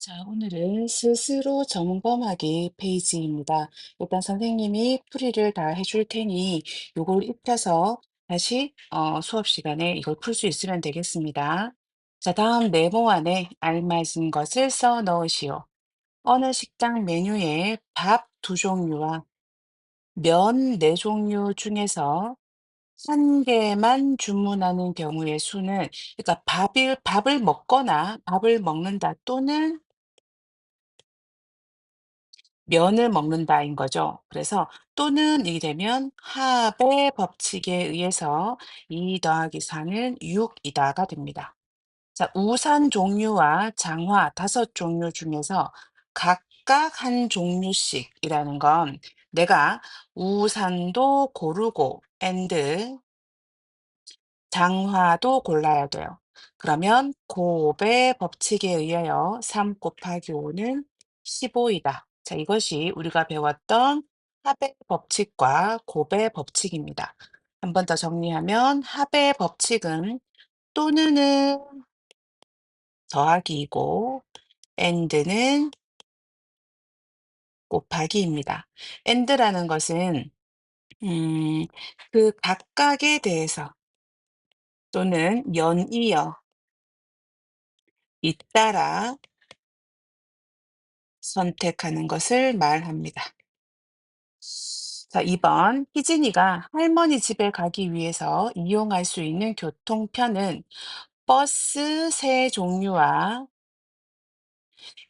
자, 오늘은 스스로 점검하기 페이지입니다. 일단 선생님이 풀이를 다 해줄 테니 요걸 익혀서 다시 어, 수업 시간에 이걸 풀 수 있으면 되겠습니다. 자, 다음 네모 안에 알맞은 것을 써 넣으시오. 어느 식당 메뉴에 밥 두 종류와 면 네 종류 중에서 한 개만 주문하는 경우의 수는 그러니까 밥을 밥을 먹거나 밥을 먹는다 또는 면을 먹는다인 거죠. 그래서 또는 이 되면 합의 법칙에 의해서 2 더하기 4는 6이다가 됩니다. 자, 우산 종류와 장화 다섯 종류 중에서 각각 한 종류씩이라는 건 내가 우산도 고르고 and 장화도 골라야 돼요. 그러면 곱의 법칙에 의하여 3 곱하기 5는 15이다. 자, 이것이 우리가 배웠던 합의 법칙과 곱의 법칙입니다. 한 번 더 정리하면 합의 법칙은 또는은 더하기이고 and는 곱하기입니다. and라는 것은 음, 그 각각에 대해서 또는 연이어 잇따라 선택하는 것을 말합니다. 자, 2번. 희진이가 할머니 집에 가기 위해서 이용할 수 있는 교통편은 버스 세 종류와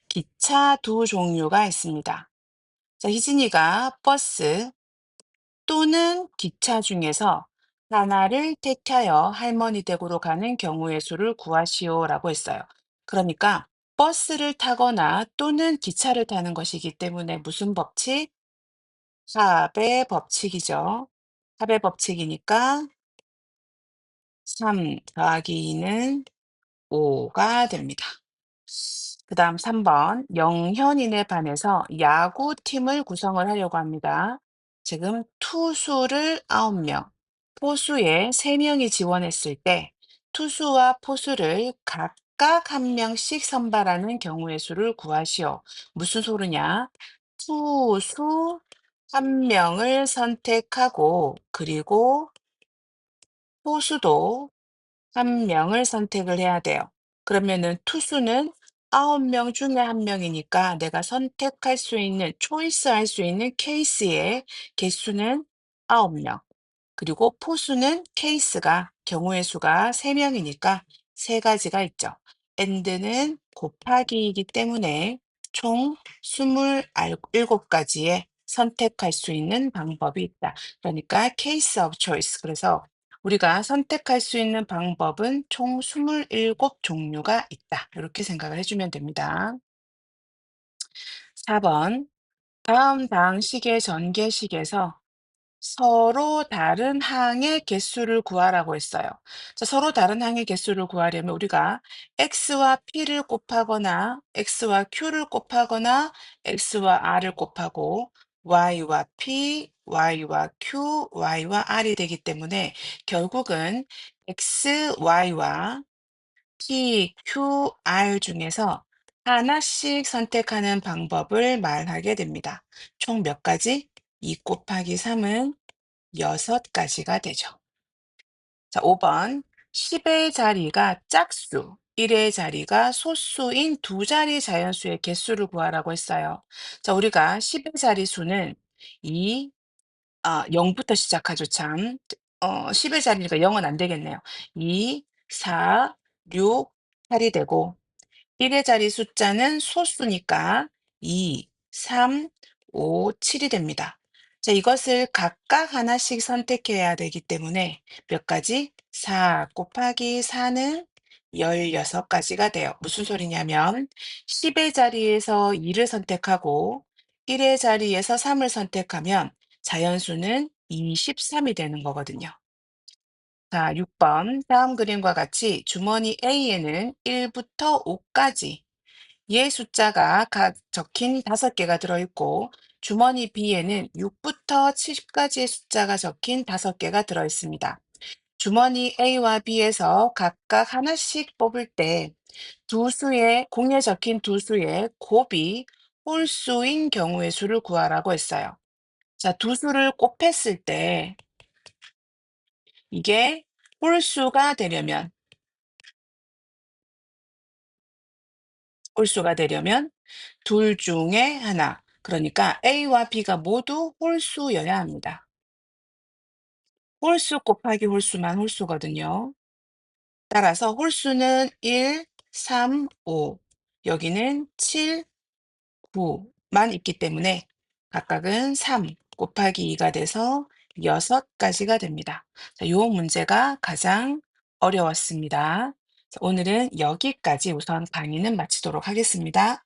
기차 두 종류가 있습니다. 자, 희진이가 버스 또는 기차 중에서 하나를 택하여 할머니 댁으로 가는 경우의 수를 구하시오라고 했어요. 그러니까 버스를 타거나 또는 기차를 타는 것이기 때문에 무슨 법칙? 합의 법칙이죠. 합의 법칙이니까 3 더하기 2는 5가 됩니다. 그 다음 3번 영현이네 반에서 야구팀을 구성을 하려고 합니다. 지금 투수를 9명, 포수에 3명이 지원했을 때 투수와 포수를 각 각 한 명씩 선발하는 경우의 수를 구하시오. 무슨 소리냐? 투수 한 명을 선택하고 그리고 포수도 한 명을 선택을 해야 돼요. 그러면은 투수는 9명 중에 한 명이니까 내가 선택할 수 있는 초이스 할 수 있는 케이스의 개수는 9명. 그리고 포수는 케이스가 경우의 수가 3명이니까 세 가지가 있죠. and는 곱하기이기 때문에 총 27 가지의 선택할 수 있는 방법이 있다. 그러니까 case of choice. 그래서 우리가 선택할 수 있는 방법은 총 27 종류가 있다. 이렇게 생각을 해주면 됩니다. 4번. 다음 방식의 전개식에서 서로 다른 항의 개수를 구하라고 했어요. 자, 서로 다른 항의 개수를 구하려면 우리가 x와 p를 곱하거나 x와 q를 곱하거나 x와 r을 곱하고 y와 p, y와 q, y와 r이 되기 때문에 결국은 x, y와 p, q, r 중에서 하나씩 선택하는 방법을 말하게 됩니다. 총 몇 가지? 2 곱하기 3은 6가지가 되죠. 자, 5번. 10의 자리가 짝수, 1의 자리가 소수인 두 자리 자연수의 개수를 구하라고 했어요. 자, 우리가 10의 자리 수는 2, 아, 0부터 시작하죠, 참. 어, 10의 자리니까 0은 안 되겠네요. 2, 4, 6, 8이 되고, 1의 자리 숫자는 소수니까 2, 3, 5, 7이 됩니다. 자, 이것을 각각 하나씩 선택해야 되기 때문에 몇 가지? 4 곱하기 4는 16가지가 돼요. 무슨 소리냐면 10의 자리에서 2를 선택하고 1의 자리에서 3을 선택하면 자연수는 23이 되는 거거든요. 자, 6번. 다음 그림과 같이 주머니 A에는 1부터 5까지 예 숫자가 각 적힌 5개가 들어있고 주머니 B에는 6부터 70까지의 숫자가 적힌 5개가 들어있습니다. 주머니 A와 B에서 각각 하나씩 뽑을 때 두 수의 공에 적힌 두 수의 곱이 홀수인 경우의 수를 구하라고 했어요. 자, 두 수를 곱했을 때 이게 홀수가 되려면 홀수가 되려면 둘 중에 하나, 그러니까 A와 B가 모두 홀수여야 합니다. 홀수 곱하기 홀수만 홀수거든요. 따라서 홀수는 1, 3, 5, 여기는 7, 9만 있기 때문에 각각은 3 곱하기 2가 돼서 6가지가 됩니다. 자, 요 문제가 가장 어려웠습니다. 자, 오늘은 여기까지 우선 강의는 마치도록 하겠습니다.